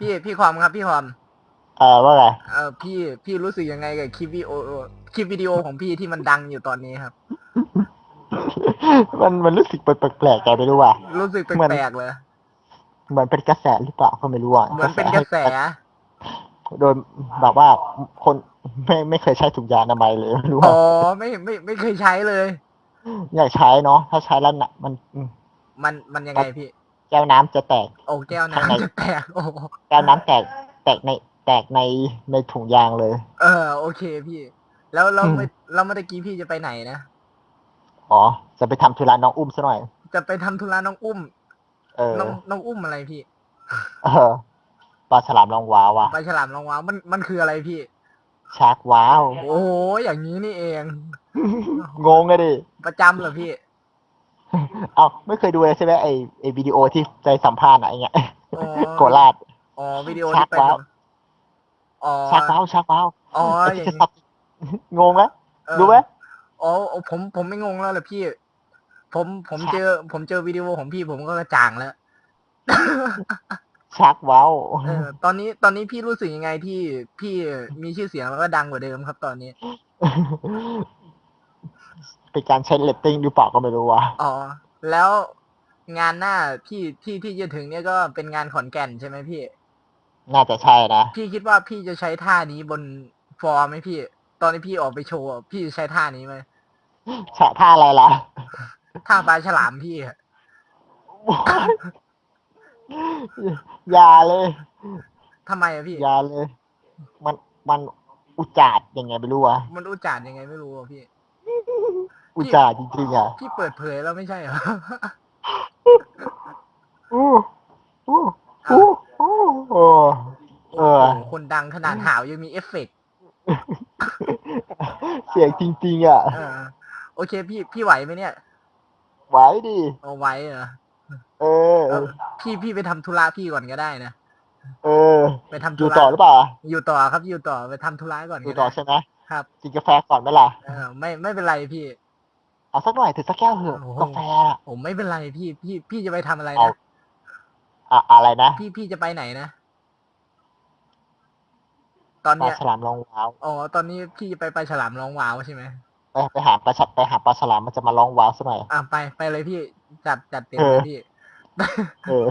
พี่พี่ความครับพี่ความเออว่าไงเออพี่พี่รู้สึกยังไงกับคลิปวิดีโอคลิปวิดีโอของพี่ที่มันดังอยู่ตอนนี้ครับ มันมันรู้สึกแปลกๆใจไม่รู้ว่ะรู้สึกเหมือนแปลกๆเลยเหมือนเป็นกระแสหรือเปล่าก็ไม่รู้อะเหมือนเป็นกระแส โดยแบบว่าคนไม่ไม่เคยใช้ถุงยางอนามัยเลยไม่รู้อ๋ว่าอไม่ไม่ไม่เคยใช้เลย อยากใช้เนาะถ้าใช้แล้วน่ะมันอืมมันมันยังไงพี่ แก้วน้ำจะแตก โอ้แก้วข้างใน น้ำจะแตกโอ้แก้วน้ำแตกแตกในแตกในในถุงยางเลย เออ โอเคพี่ แล้วเราอืมไม่เราเมื่อกี้พี่จะไปไหนนะอ๋อ จะไปทำธุระน้องอุ้มซะหน่อย จะไปทำธุระน้องอุ้ม เออ น้องน้องอุ้มอะไรพี่เออปลาฉลามลองว้าวว่ะปลาฉลามรองว้าวมันมันคืออะไรพี่ ชาร์กว้าว โอ้โหอย่างนี้นี่เอง งงเลยดิประจำเหรอพี่ เอ้าไม่เคยดูเลยใช่ไหมไอไอวิดีโอที่ใจสัมภาษณ์อะไอเงี้ยอ๋อโกราดอ๋อวิดีโอชัที่กไปว้าว อ๋อชาร์กว้าวชาร์กว้าวอ๋อไออย่างที่นี้สับงงไหมเออรู้ไหม อ๋ออ๋อผมผมไม่งงแล้วเลยพี่ ผมผมชัก เจอ ผมเจอวิดีโอของพี่ผมก็กระจ่างแล้วชาร์กว้าวเออตอนนี้ตอนนี้พี่รู้สึกยังไงที่พี่มีชื่อเสียงแล้วก็ดังกว่าเดิมครับ ตอนนี้ เป็นการใช้เลตติ้งหรือเปล่าก็ไม่รู้ว่ะอ๋อ แล้วงานหน้าที่ที่ที่จะถึงเนี่ยก็เป็นงานขอนแก่นใช่ไหมพี่ น่าจะใช่นะพี่คิดว่าพี่จะใช้ท่านี้บนฟอร์มไหมพี่ ตอนที่พี่ออกไปโชว์อะพี่จะใช้ท่านี้ไหมฉะท่าอะไรล่ะ ท่าปลาฉลามพี่อะ อย่าเลย ทำไมอะพี่ อย่าเลย มันมันอุจาดยังไงไม่รู้อะมันอุจจารยังไงไม่รู้อะพี่ อุจาดจริงๆอะพี่เปิดเผยแล้วไม่ใช่เหรออู้อู้อู้อู้โอ้เอโอ้อโหคนดังขนาดหาวยังมีเอฟเฟกต์เสียงจริงๆอะเออโอเค พี่พี่ไหวไหมเนี่ยไหว้ดิเอาไหวเหรอเออเออพี่พี่ไปทำธุระพี่ก่อนก็ได้นะเออ ไปทำอธุยู่ระต่อหรือเปล่า อยู่ต่อครับอยู่ต่อไปทำธุระก่อนอก็ยู่ต่อได้ใช่ไหมครับกินกาแฟก่อนไหมล่ะเออไม่ไม่เป็นไรพี่ เอาสักหน่อยถือสักแก้วเถอะโอ้โห กาแฟอะผมไม่เป็นไรพี่พี่พี่จะไปทำอะไรเอานะอะอะไรนะพี่พี่จะไปไหนนะ ตอนปลาเนี้ยฉลามลองว้าวอ๋อตอนนี้พี่จะไปไปลาฉลามร้องว้าวใช่ไหมไปไปหาปลาฉไปหาปลาฉลามมันจะมาลองว้าวซะหน่อย อะไปไปเลยพี่จัดจัดเต็มเออเลยพี่ เออ